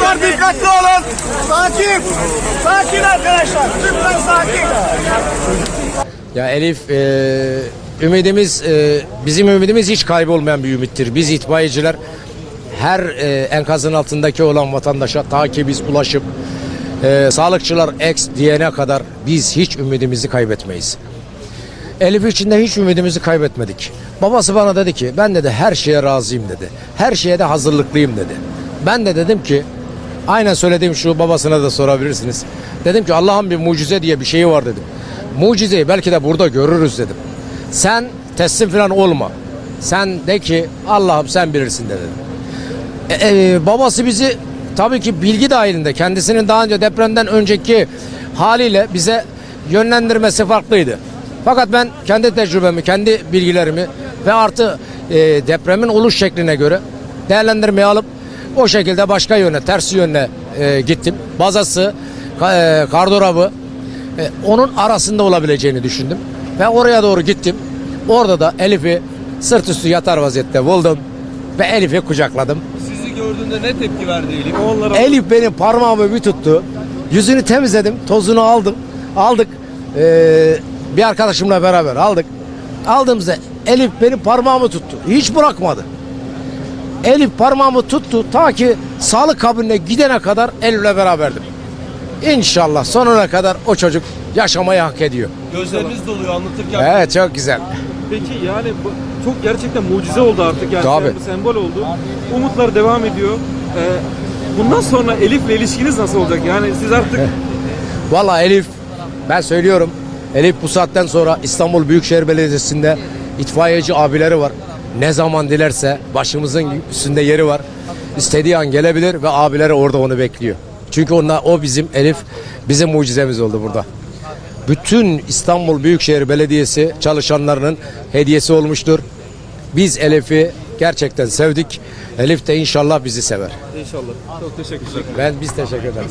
Var, dikkatli olun. Sakin, sakin arkadaşlar. Sakin. Ya Elif e, ümidimiz e, bizim ümidimiz hiç kaybolmayan bir ümittir. Biz itfaiyeciler her e, enkazın altındaki olan vatandaşa ta ki biz ulaşıp e, sağlıkçılar ex diyene kadar biz hiç ümidimizi kaybetmeyiz. Elif için de hiç ümidimizi kaybetmedik. Babası bana dedi ki ben dedi her şeye razıyım dedi. Her şeye de hazırlıklıyım dedi. Ben de dedim ki aynen söylediğim şu babasına da sorabilirsiniz. Dedim ki Allah'ın bir mucize diye bir şeyi var dedim. Mucizeyi belki de burada görürüz dedim. Sen teslim falan olma. Sen de ki Allah'ım sen bilirsin de dedim. E, e, babası bizi tabii ki bilgi dahilinde kendisinin daha önce depremden önceki haliyle bize yönlendirmesi farklıydı. Fakat ben kendi tecrübemi, kendi bilgilerimi ve artı e, depremin oluş şekline göre değerlendirmeye alıp o şekilde başka yöne, tersi yöne e, gittim. Bazası, e, kardorabı e, onun arasında olabileceğini düşündüm. Ve oraya doğru gittim. Orada da Elif'i sırt üstü yatar vaziyette buldum. Ve Elif'i kucakladım. Sizi gördüğünde ne tepki verdi Elif? Onlara Elif benim parmağımı bir tuttu. Yüzünü temizledim. Tozunu aldım. Aldık. Ee, bir arkadaşımla beraber aldık. Aldığımızda Elif benim parmağımı tuttu. Hiç bırakmadı. Elif parmağımı tuttu ta ki sağlık kabinine gidene kadar Elif'le beraberdim. İnşallah sonuna kadar o çocuk yaşamayı hak ediyor. gözleriniz doluyor anlatırken. Evet çok güzel. Peki yani bu çok gerçekten mucize oldu artık yani Tabii. sem- sembol oldu. Umutlar devam ediyor. Ee, bundan sonra Elif'le ilişkiniz nasıl olacak? Yani siz artık Valla Elif ben söylüyorum. Elif bu saatten sonra İstanbul Büyükşehir Belediyesi'nde itfaiyeci abileri var. Ne zaman dilerse başımızın üstünde yeri var. İstediği an gelebilir ve abileri orada onu bekliyor. Çünkü onlar, o bizim Elif bizim mucizemiz oldu burada. Bütün İstanbul Büyükşehir Belediyesi çalışanlarının hediyesi olmuştur. Biz Elif'i gerçekten sevdik. Elif de inşallah bizi sever. inşallah. Çok teşekkürler. Ben biz teşekkür ederiz.